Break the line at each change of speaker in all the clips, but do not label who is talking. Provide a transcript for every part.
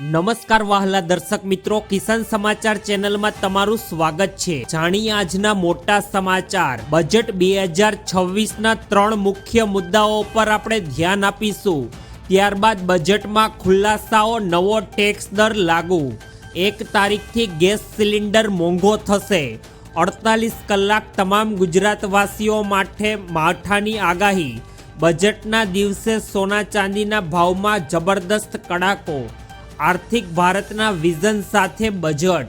નમસ્કાર વાહલા દર્શક મિત્રો, કિસાન સમાચાર ચેનલમાં તમારું સ્વાગત છે. જાણીએ આજના મોટા સમાચાર. બજેટ બે હજાર છવ્વીસના ત્રણ મુખ્ય મુદ્દાઓ પર આપણે ધ્યાન આપીશું. ત્યારબાદ બજેટમાં ખુલાસાઓ, નવો ટેક્સ દર લાગુ. એક તારીખથી ગેસ સિલિન્ડર મોંઘો થશે. અડતાલીસ કલાક તમામ ગુજરાતવાસીઓ માટે માઠાની આગાહી. બજેટના દિવસે સોના ચાંદીના ભાવમાં જબરદસ્ત કડાકો. આર્થિક ભારતના વિઝન સાથે બજેટ.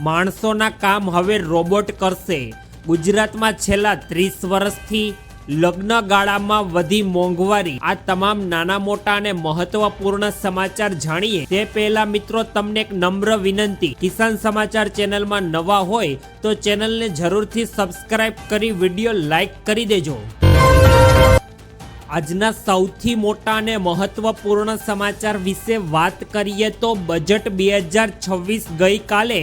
માણસોના કામ હવે રોબોટ કરશે. ગુજરાતમાં છેલ્લા ત્રીસ વર્ષથી લગ્ન ગાળામાં વધી મોંઘવારી. આ તમામ નાના મોટા અને મહત્વપૂર્ણ સમાચાર જાણીએ. તે પહેલા મિત્રો, તમને એક નમ્ર વિનંતી. કિસાન સમાચાર ચેનલમાં નવા હોય તો ચેનલને જરૂરથી સબસ્ક્રાઇબ કરી વીડિયો લાઈક કરી દેજો. આજના સૌથી મોટા અને મહત્વપૂર્ણ સમાચાર વિશે વાત કરીએ તો બજેટ બે હજાર છવ્વીસ ગઈકાલે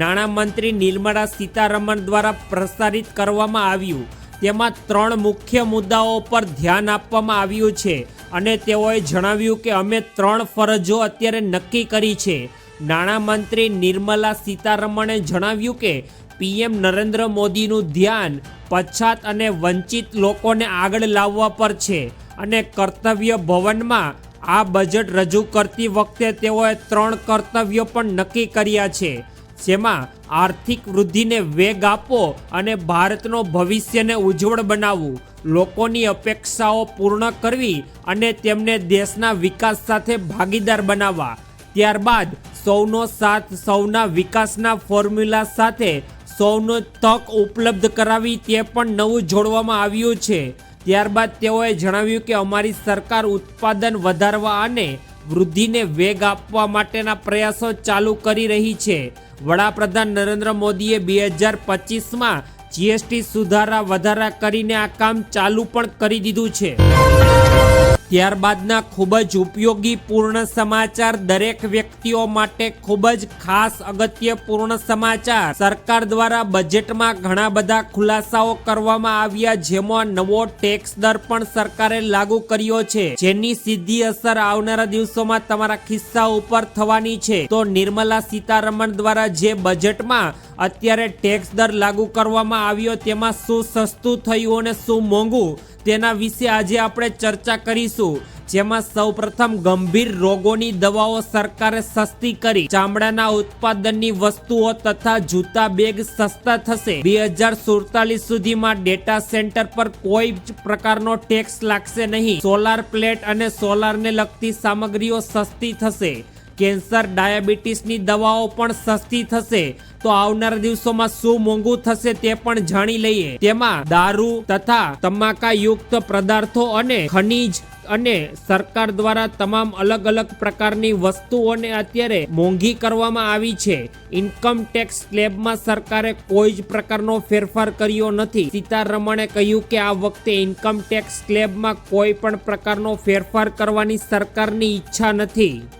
નાણામંત્રી નિર્મલા સીતારમણ દ્વારા પ્રસારિત કરવામાં આવ્યું. તેમાં ત્રણ મુખ્ય મુદ્દાઓ પર ધ્યાન આપવામાં આવ્યું છે અને તેઓએ જણાવ્યું કે અમે ત્રણ ફરજો અત્યારે નક્કી કરી છે. નાણામંત્રી નિર્મલા સીતારમણે જણાવ્યું કે પીએમ નરેન્દ્ર મોદીનું ધ્યાન પછાત અને વંચિત લોકોને આગળ લાવવા પર છે અને કર્તવ્ય ભવનમાં આ બજેટ રજૂ કરતી વખતે તેઓએ ત્રણ કર્તવ્યો પણ નક્કી કર્યા છે. જેમાં આર્થિક વૃદ્ધિને વેગ આપવો અને ભારતનો ભવિષ્યને ઉજ્જવળ બનાવવું, લોકોની અપેક્ષાઓ પૂર્ણ કરવી અને તેમને દેશના વિકાસ સાથે ભાગીદાર બનાવવા. ત્યારબાદ સૌનો સાથ સૌના વિકાસના ફોર્મ્યુલા સાથે સૌનો તક ઉપલબ્ધ કરાવી તે પણ નવું જોડવામાં આવ્યું છે. ત્યારબાદ તેઓએ જણાવ્યું કે અમારી સરકાર ઉત્પાદન વધારવા અને વૃદ્ધિને વેગ આપવા માટેના પ્રયાસો ચાલુ કરી રહી છે. વડાપ્રધાન નરેન્દ્ર મોદીએ બે હજાર પચીસમાં જીએસટી સુધારા વધારા કરીને આ કામ ચાલુ પણ કરી દીધું છે. ત્યારબાદના ખૂબ જ ઉપયોગી પૂર્ણ સમાચાર દરેક વ્યક્તિઓ માટે ખૂબ જ ખાસ અગત્યપૂર્ણ સમાચાર. સરકાર દ્વારા બજેટમાં ઘણા બધા ખુલાસાઓ કરવામાં આવ્યા, જેમાં નવો ટેક્સ દર પણ સરકારે લાગુ કર્યો છે, જેની સીધી અસર આવનારા દિવસોમાં તમારા ખિસ્સા ઉપર થવાની છે. તો નિર્મલા સીતારમણ દ્વારા જે બજેટમાં અત્યારે ટેક્સ દર લાગુ કરવામાં આવ્યો, તેમાં શું સસ્તું થયું અને શું મોંઘું? તેના વિશે આજે આપણે ચર્ચા કરીશું. જેમાં સૌપ્રથમ ગંભીર રોગોની દવાઓ સરકારે સસ્તી કરી. ચામડાના ઉત્પાદનની વસ્તુઓ તથા જૂતા બેગ સસ્તા થશે. બે હજાર સુડતાલીસ સુધીમાં ડેટા સેન્ટર પર કોઈ જ પ્રકારનો ટેક્સ લાગશે નહીં. સોલાર પ્લેટ અને સોલારને લગતી સામગ્રીઓ સસ્તી થશે. કેન્સર, ડાયાબિટીસની દવાઓ પણ સસ્તી થશે. તો આવનારા દિવસોમાં શું મોંઘું થશે તે પણ જાણી લઈએ. તેમાં દારૂ તથા તમાકા યુક્ત પદાર્થો અને ખનીજ અને સરકાર દ્વારા તમામ અલગ અલગ પ્રકારની વસ્તુઓને અત્યારે મોંઘી કરવામાં આવી છે. ઇન્કમ ટેક્સ સ્લેબમાં સરકારે કોઈ જ પ્રકારનો ફેરફાર કર્યો નથી. સીતારમણે કહ્યું કે આ વખતે ઇન્કમ ટેક્સ સ્લેબમાં કોઈ પણ પ્રકારનો ફેરફાર કરવાની સરકારની ઈચ્છા નથી.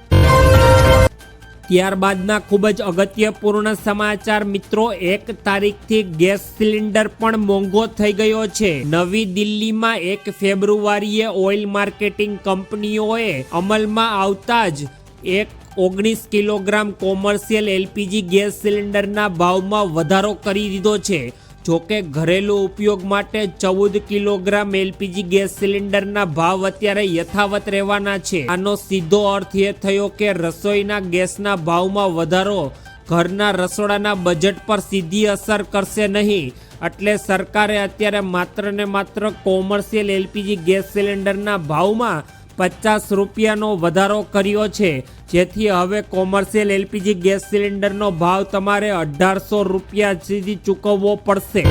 ત્યારબાદના ખૂબ જ અગત્યપૂર્ણ સમાચાર મિત્રો, એક તારીખથી ગેસ સિલિન્ડર પણ મોંઘો થઈ ગયો છે. નવી દિલ્હીમાં એક ફેબ્રુઆરીએ ઓઇલ માર્કેટિંગ કંપનીઓએ અમલમાં આવતા જ એક ઓગણીસ કિલોગ્રામ કોમર્શિયલ એલપીજી ગેસ સિલિન્ડરના ભાવમાં વધારો કરી દીધો છે. જોકે ઘરેલુ ઉપયોગ માટે ચૌદ કિલોગ્રામ એલપીજી ગેસ સિલિન્ડરના ભાવ અત્યારે યથાવત રહેવાના છે. આનો સીધો અર્થ એ થયો કે રસોઈના ગેસના ભાવમાં વધારો ઘરના રસોડાના બજેટ પર સીધી અસર કરશે નહીં. એટલે સરકારે અત્યારે માત્ર ને માત્ર કોમર્શિયલ એલપીજી ગેસ સિલિન્ડરના ભાવમાં પચાસ રૂપિયાનો વધારો કર્યો છે. જેથી હવે કોમર્શિયલ એલપીજી ગેસ સિલિન્ડરનો ભાવ તમારે અઢારસો રૂપિયા સુધી ચૂકવવો પડશે.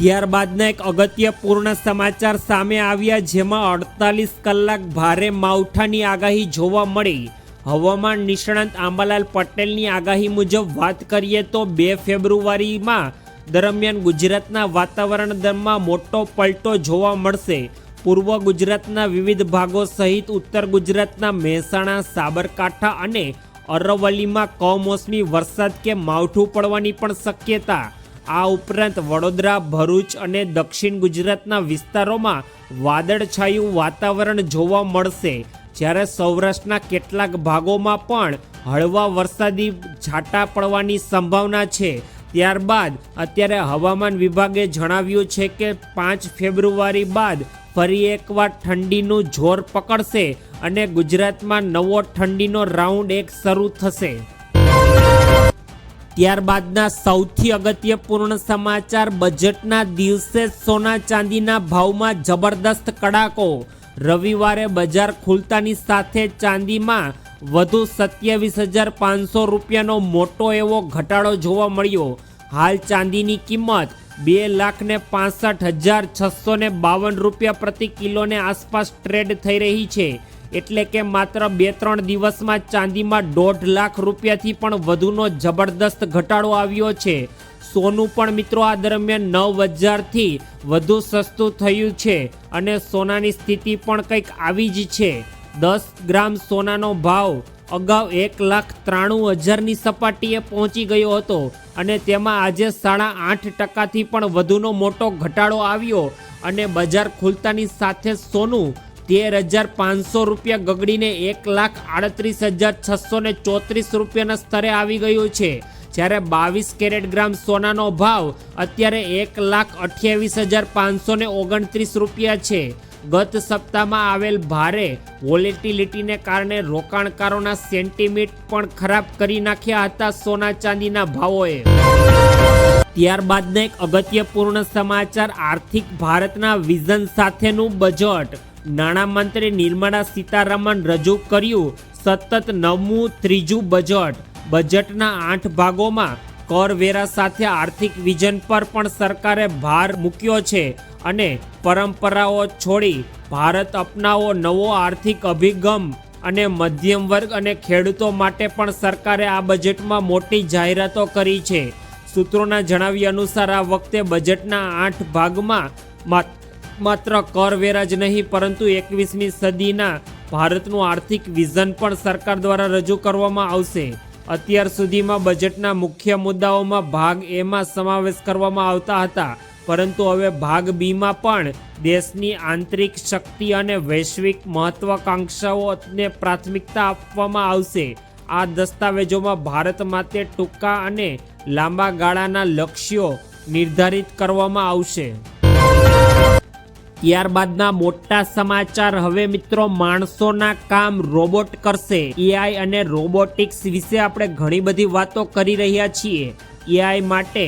ત્યારબાદના એક અગત્યપૂર્ણ સમાચાર સામે આવ્યા, જેમાં અડતાલીસ કલાક ભારે માવઠાની આગાહી જોવા મળી. હવામાન નિષ્ણાંત આંબાલાલ પટેલની આગાહી મુજબ વાત કરીએ તો બે ફેબ્રુઆરીમાં દરમિયાન ગુજરાતના વાતાવરણમાં મોટો પલટો જોવા મળશે. પૂર્વ ગુજરાતના વિવિધ ભાગો સહિત ઉત્તર ગુજરાતના મહેસાણા, સાબરકાંઠા અને અરવલ્લીમાં કમોસમી વરસાદ કે માવઠું પડવાની પણ શક્યતા. આ ઉપરાંત વડોદરા, ભરૂચ અને દક્ષિણ ગુજરાતના વિસ્તારોમાં વાદળછાયું વાતાવરણ જોવા મળશે. જ્યારે સૌરાષ્ટ્રના કેટલાક ભાગોમાં પણ હળવા વરસાદી છાંટા પડવાની સંભાવના છે. ત્યારબાદ અત્યારે હવામાન વિભાગે જણાવ્યું છે કે પાંચ ફેબ્રુઆરી બાદ ફરી એકવાર ઠંડીનું જોર પકડશે અને ગુજરાતમાં નવો ઠંડીનો રાઉન્ડ એક શરૂ થશે. ત્યારબાદના સૌથી અગત્યપૂર્ણ સમાચાર બજેટના દિવસે સોના ચાંદીના ભાવમાં જબરદસ્ત કડાકો. રવિવારે બજાર ખુલતાની સાથે ચાંદીમાં વધુ સત્યાવીસ હજાર પાંચસો રૂપિયાનો મોટો એવો ઘટાડો જોવા મળ્યો. હાલ ચાંદીની કિંમત બે લાખ ને પાસઠ હજાર છસો ને બાવન રૂપિયા પ્રતિ કિલોને આસપાસ ટ્રેડ થઈ રહી છે. એટલે કે માત્ર બે ત્રણ દિવસમાં ચાંદીમાં દોઢ લાખ રૂપિયાથી પણ વધુનો જબરદસ્ત ઘટાડો આવ્યો છે. સોનું પણ મિત્રો આ દરમિયાન નવ હજારથી વધુ સસ્તું થયું છે અને સોનાની સ્થિતિ પણ કંઈક આવી જ છે. દસ ગ્રામ સોનાનો ભાવ અગાઉ એક લાખ ત્રાણું હજારની સપાટીએ પહોંચી ગયો હતો અને તેમાં આજે સાડા આઠ ટકાથી પણ વધુનો મોટો ઘટાડો આવ્યો અને બજાર ખુલતાની સાથે સોનું તેર હજાર પાંચસો રૂપિયા ગગડીને એક લાખ આડત્રીસ હજાર છસો ને ચોત્રીસ રૂપિયાના સ્તરે આવી ગયું છે. જ્યારે બાવીસ કેરેટ ગ્રામ સોનાનો ભાવ અત્યારે એક લાખ અઠ્યાવીસ હજાર પાંચસો ઓગણત્રીસ રૂપિયા છે. ગત સપ્તાહમાં આવેલ ભારે વોલેટિલિટીને કારણે રોકાણકારોના સેન્ટિમેન્ટ પણ ખરાબ કરી નાખ્યા હતા સોના ચાંદીના ભાવોએ. ત્યારબાદના એક અગત્યપૂર્ણ સમાચાર, આર્થિક ભારતના વિઝન સાથેનું બજેટ. નાણામંત્રી નિર્મળા સીતારામન રજૂ કર્યું, સતત નવમું ત્રીજું બજેટ. બજેટના આઠ ભાગોમાં કરવેરા સાથે આર્થિક વિઝન પર પણ સરકારે ભાર મૂક્યો છે અને પરંપરાઓ છોડી ભારત અપનાવો નવો આર્થિક અભિગમ અને મધ્યમ વર્ગ અને ખેડૂતો માટે પણ સરકારે આ બજેટમાં મોટી જાહેરાતો કરી છે. સૂત્રોના જણાવ્યા અનુસાર આ વખતે બજેટના આઠ ભાગમાં માત્ર કરવેરા જ નહીં, પરંતુ એકવીસમી સદીના ભારતનું આર્થિક વિઝન પણ સરકાર દ્વારા રજૂ કરવામાં આવશે. અત્યાર સુધીમાં બજેટના મુખ્ય મુદ્દાઓમાં ભાગ એમાં સમાવેશ કરવામાં આવતા હતા. પરંતુ હવે ભાગ બીમાં પણ દેશની આંતરિક શક્તિ અને વૈશ્વિક મહત્વાકાંક્ષાઓને પ્રાથમિકતા આપવામાં આવશે. આ દસ્તાવેજોમાં ભારત માટે ટૂંકા અને લાંબા ગાળાના લક્ષ્યો નિર્ધારિત કરવામાં આવશે. ત્યારબાદના મોટા સમાચાર. હવે મિત્રો, માણસોના કામ રોબોટ કરશે. એઆઈ અને રોબોટિક્સ વિશે આપણે ઘણી બધી વાતો કરી રહ્યા છીએ. એઆઈ માટે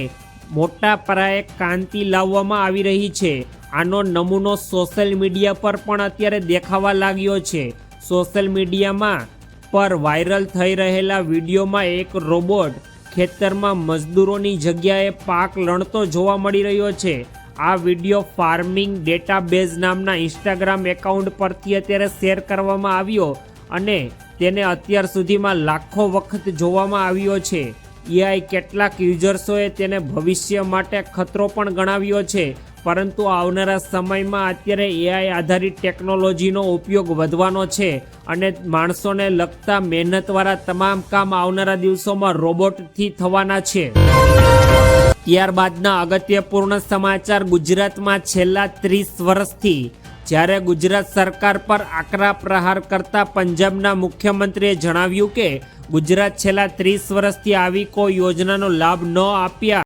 મોટા પાયે ક્રાંતિ લાવવામાં આવી રહી છે. આનો નમૂનો સોશિયલ મીડિયા પર પણ અત્યારે દેખાવા લાગ્યો છે. સોશિયલ મીડિયામાં પર વાયરલ થઈ રહેલા વિડીયોમાં એક રોબોટ ખેતરમાં મજદૂરોની જગ્યાએ પાક લણતો જોવા મળી રહ્યો છે. આ વીડિયો ફાર્મિંગ ડેટાબેઝ નામના ઇન્સ્ટાગ્રામ એકાઉન્ટ પરથી અત્યારે શેર કરવામાં આવ્યો અને તેને અત્યાર સુધીમાં લાખો વખત જોવામાં આવ્યો છે. એઆઈ કેટલાક યુઝર્સોએ તેને ભવિષ્ય માટે ખતરો પણ ગણાવ્યો છે, પરંતુ આવનારા સમયમાં અત્યારે એઆઈ આધારિત ટેકનોલોજીનો ઉપયોગ વધવાનો છે અને માણસોને લગતા મહેનતવાળા તમામ કામ આવનારા દિવસોમાં રોબોટથી થવાના છે. ત્યારબાદના અગત્યપૂર્ણ સમાચાર ગુજરાતમાં છેલ્લા ત્રીસ વર્ષથી. જ્યારે ગુજરાત સરકાર પર આકરા પ્રહાર કરતા પંજાબના મુખ્યમંત્રીએ જણાવ્યું કે, ગુજરાત છેલ્લા ત્રીસ વર્ષથી આવી કોઈ યોજનાનો લાભ ન આપ્યા.